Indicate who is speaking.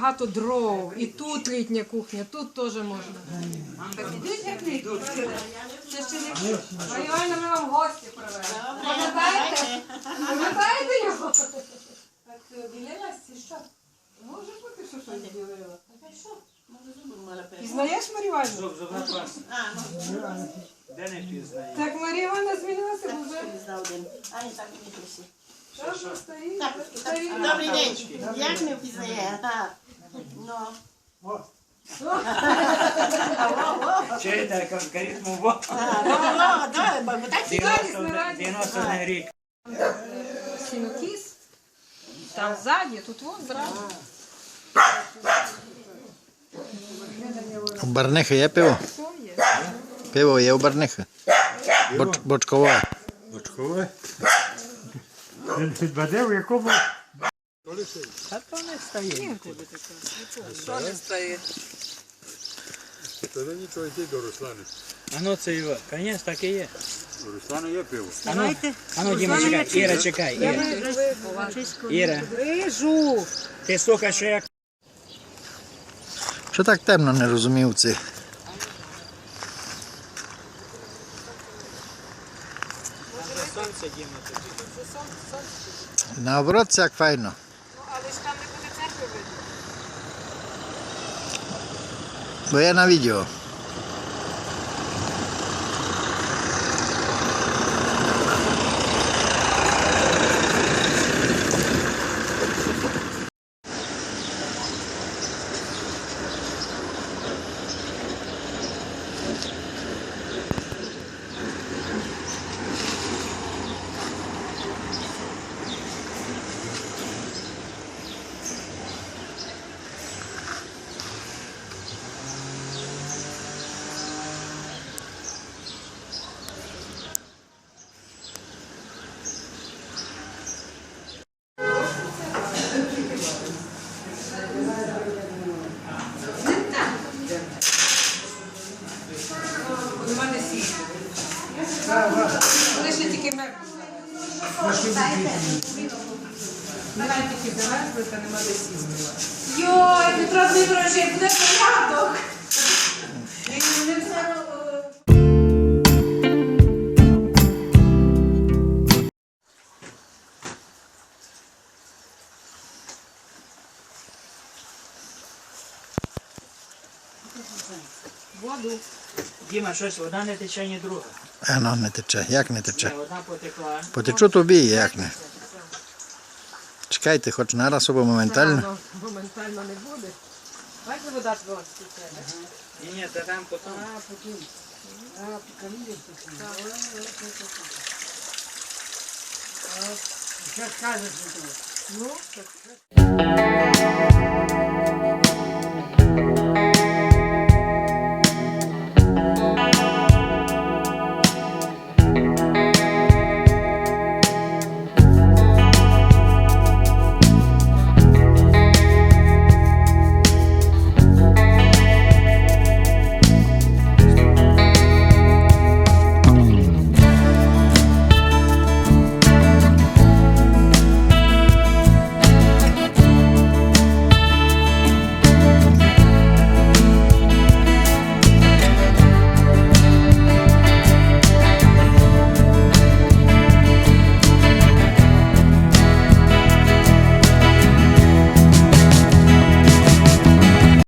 Speaker 1: багато дров. І тут літня кухня, тут теж можна. Так ідіть, як не йдуть. Це ще не все. Ми вам гості привели. Пам'ятаєте? Пам'ятаєте його? Так е, білилась чи що? Може бути, що щось білила. Пізнаєш Марівальну?
Speaker 2: Зуб, зубна паста. Де не пізнає?
Speaker 1: Так Марівальна змінилася, бо вже
Speaker 3: Ані так не
Speaker 1: що?
Speaker 3: Так, Добрий день. Як не впізнає? Ага. Ну.
Speaker 2: Чуєте, як алгоритму во?
Speaker 3: Ну, давай, бо так
Speaker 2: 91 91 рік.
Speaker 1: Сінокіс. Там ззаді, тут вон зразу.
Speaker 4: У Барнихи є пиво?
Speaker 1: Все є.
Speaker 4: Пиво є у Барнихи. Боч, бочкове.
Speaker 2: Бочкове. Він підбадив, якому... Та то не стає.
Speaker 1: Що не стоїть?
Speaker 5: Та ви нічого йти до Руслани.
Speaker 2: А ну це його. Конечно, так і є.
Speaker 5: У Руслани є пиво.
Speaker 2: А ну, а ну Діма, чекай. Іра, чекай. Іра. Іра.
Speaker 1: Рижу.
Speaker 2: Ти слухай, що як
Speaker 4: Що так темно не розумів
Speaker 2: тобі.
Speaker 4: Наоборот, це як файно.
Speaker 1: Але ж там не буде церкви видно.
Speaker 4: Бо я
Speaker 1: Ще тільки мер. Немає тільки завезли, та нема де сісти.
Speaker 3: Йой, Петро Дмитрович, буде порядок.
Speaker 1: Воду.
Speaker 2: Діма, щось, одна не тече, ні друга.
Speaker 4: А ну не тече. Як не тече?
Speaker 2: Ні, Одна потекла.
Speaker 4: Потечу тобі, як не. Чекайте, хоч нараз або моментально.
Speaker 1: Моментально не буде. Бачите, вода твого стіче.
Speaker 2: Ні, ні, та там потім.
Speaker 1: Ну, так.